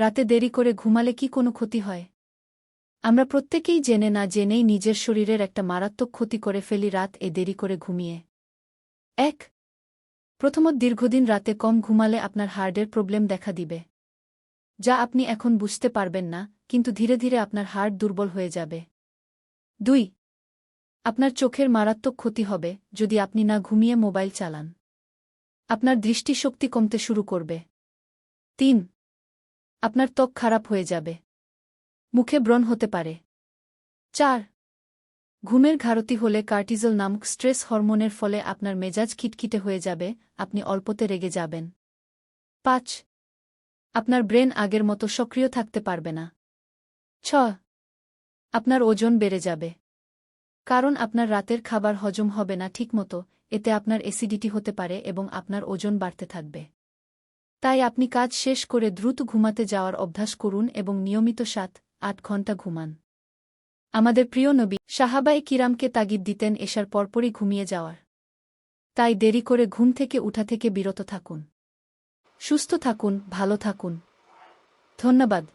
রাতে দেরি করে ঘুমালে কি কোনো ক্ষতি হয়? আমরা প্রত্যেকেই জেনে না জেনেই নিজের শরীরের একটা মারাত্মক ক্ষতি করে ফেলি রাত এ দেরি করে ঘুমিয়ে। এক, প্রথমত দীর্ঘদিন রাতে কম ঘুমালে আপনার হার্টের প্রবলেম দেখা দিবে। যা আপনি এখন বুঝতে পারবেন না, কিন্তু ধীরে ধীরে আপনার হার্ট দুর্বল হয়ে যাবে। দুই, আপনার চোখের মারাত্মক ক্ষতি হবে যদি আপনি না ঘুমিয়ে মোবাইল চালান। আপনার দৃষ্টিশক্তি কমতে শুরু করবে। তিন আপনার ত্বক খারাপ হয়ে যাবে। মুখে ব্রণ হতে পারে। চার, ঘুমের ঘারতি হলে কার্টিজল নামক স্ট্রেস হরমোনের ফলে আপনার মেজাজ খিটখিটে হয়ে যাবে, আপনি অল্পতে রেগে যাবেন। পাঁচ, আপনার ব্রেন আগের মতো সক্রিয় থাকতে পারবে না। ছ, আপনার ওজন বেড়ে যাবে। কারণ আপনার রাতের খাবার হজম হবে না ঠিকমতো, এতে আপনার অ্যাসিডিটি হতে পারে এবং আপনার ওজন বাড়তে থাকবে। তাই আপনি কাজ শেষ করে দ্রুত ঘুমাতে যাওয়ার অভ্যাস করুন এবং নিয়মিত সাত, আট ঘণ্টা ঘুমান। আমাদের প্রিয় নবী সাহাবাই কিরামকে তাগিদ দিতেন এসার পরপরই ঘুমিয়ে যাওয়ার। তাই দেরি করে ঘুম থেকে উঠা থেকে বিরত থাকুন। সুস্থ থাকুন, ভালো থাকুন। ধন্যবাদ।